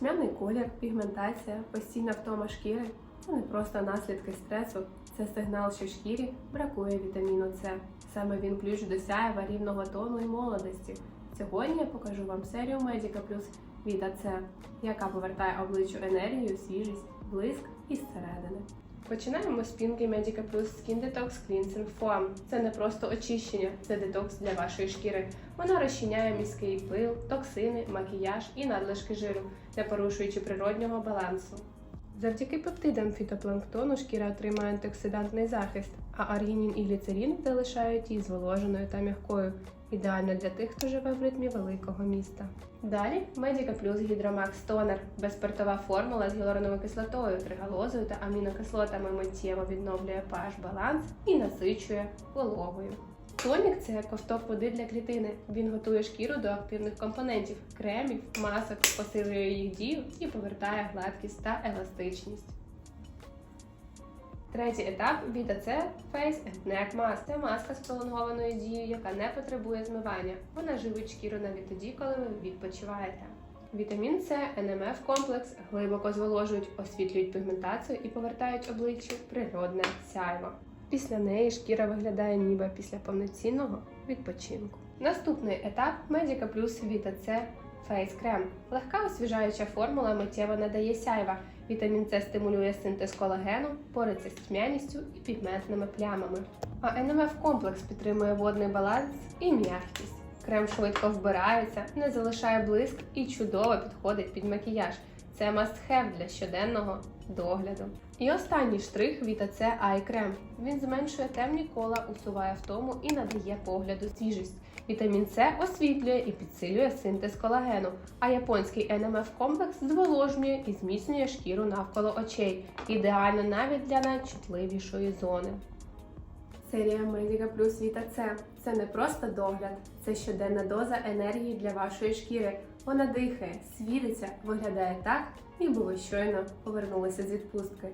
Тьмяний колір, пігментація, постійна втома шкіри це не просто наслідки стресу, це сигнал, що шкірі бракує вітаміну С. Саме він ключ до сяєва рівного тону і молодості. Сьогодні я покажу вам серію Medica Plus Vita C, яка повертає обличчю енергію, свіжість, блиск із зсередини. Починаємо з пінки Medica Plus Skin Detox Cleansing Foam. Це не просто очищення, це детокс для вашої шкіри. Вона розчиняє міський пил, токсини, макіяж і надлишки жиру, не порушуючи природнього балансу. Завдяки пептидам фітопланктону шкіра отримує антиоксидантний захист, а аргінін і гліцерин залишають її зволоженою та м'якою, ідеально для тих, хто живе в ритмі великого міста. Далі Medica Plus Hydromax Toner – безспиртова формула з гіалуроновою кислотою, тригалозою та амінокислотами миттєво відновлює pH баланс і насичує вологою. Тонік це ковток води для клітини. Він готує шкіру до активних компонентів, кремів, масок, посилює їх дію і повертає гладкість та еластичність. Третій етап Vita C Face and Neck Mask. Це маска з пролонгованою дією, яка не потребує змивання. Вона живить шкіру навіть тоді, коли ви відпочиваєте. Вітамін С, НМФ комплекс глибоко зволожують, освітлюють пігментацію і повертають обличчю природне сяйво. Після неї шкіра виглядає ніби після повноцінного відпочинку. Наступний етап Medica Plus Vita C Face Cream. Легка освіжаюча формула миттєво надає сяйва. Вітамін С стимулює синтез колагену, бореться з тьмяністю і пігментними плямами. А НМФ комплекс підтримує водний баланс і м'якість. Крем швидко вбирається, не залишає блиск і чудово підходить під макіяж. Це must-have для щоденного догляду. І останній штрих Vita C Eye Cream. Він зменшує темні кола, усуває втому і надає погляду свіжість. Вітамін С освітлює і підсилює синтез колагену, а японський NMF комплекс зволожнює і зміцнює шкіру навколо очей, ідеально навіть для найчутливішої зони. Серія Medica Plus Vita C – це не просто догляд, це щоденна доза енергії для вашої шкіри. Вона дихає, світиться, виглядає так, ніби ви щойно повернулися з відпустки.